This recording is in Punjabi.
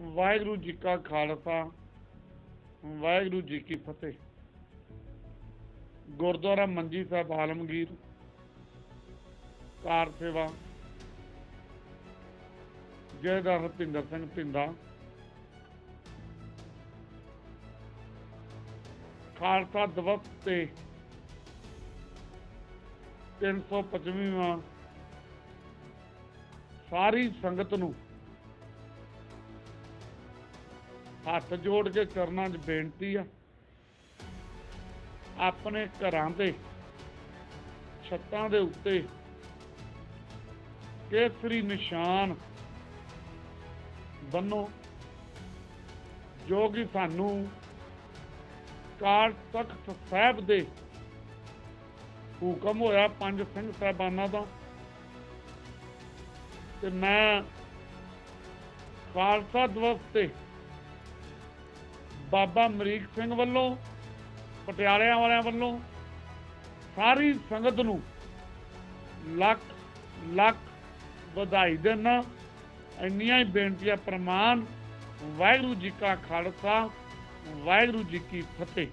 ਵਾਹਿਗੁਰੂ ਜੀ ਕਾ ਖਾਲਸਾ, ਵਾਹਿਗੁਰੂ ਜੀ ਕੀ ਫਤਿਹ। ਗੁਰਦੁਆਰਾ ਮੰਜੀ ਸਾਹਿਬ ਆਲਮਗੀਰ, ਕਾਰ ਸੇਵਾ। ਜੈਦਾਰ ਹਰਪਿੰਦਰ ਸਿੰਘ ਭਿੰਦਾ ਖਾਲਸਾ ਦਿਵਸ ਤੇ 325ਵਾਂ ਸਾਰੀ ਸੰਗਤ ਨੂੰ ਹੱਥ ਜੋੜ ਕੇ ਚਰਨਾਂ 'ਚ ਬੇਨਤੀ ਆ। ਆਪਣੇ ਘਰਾਂ ਦੇ ਛੱਤਾਂ ਦੇ ਉੱਤੇ ਕੇਸਰੀ ਨਿਸ਼ਾਨ ਬੰਨੋ, ਜੋ ਕਿ ਸਾਨੂੰ ਕਾਲ ਤਖਤ ਸਾਹਿਬ ਦੇ ਹੁਕਮ ਹੋਇਆ ਪੰਜ ਸਿੰਘ ਸਾਹਿਬਾਨਾਂ ਦਾ। ਤੇ ਮੈਂ ਖਾਲਸਾ ਦਿਵਸ ਤੇ ਬਾਬਾ ਅਮਰੀਕ ਸਿੰਘ ਵੱਲੋਂ, ਪਟਿਆਲਿਆਂ ਵਾਲਿਆਂ ਵੱਲੋਂ ਸਾਰੀ ਸੰਗਤ ਨੂੰ ਲੱਖ ਲੱਖ ਵਧਾਈ ਦਿੰਦਾ ਇੰਨੀਆਂ ਹੀ ਬੇਨਤੀਆਂ ਪ੍ਰਮਾਨ ਵਾਹਿਗੁਰੂ ਜੀ ਕਾ ਖਾਲਸਾ, ਵਾਹਿਗੁਰੂ ਜੀ ਕੀ ਫਤਿਹ।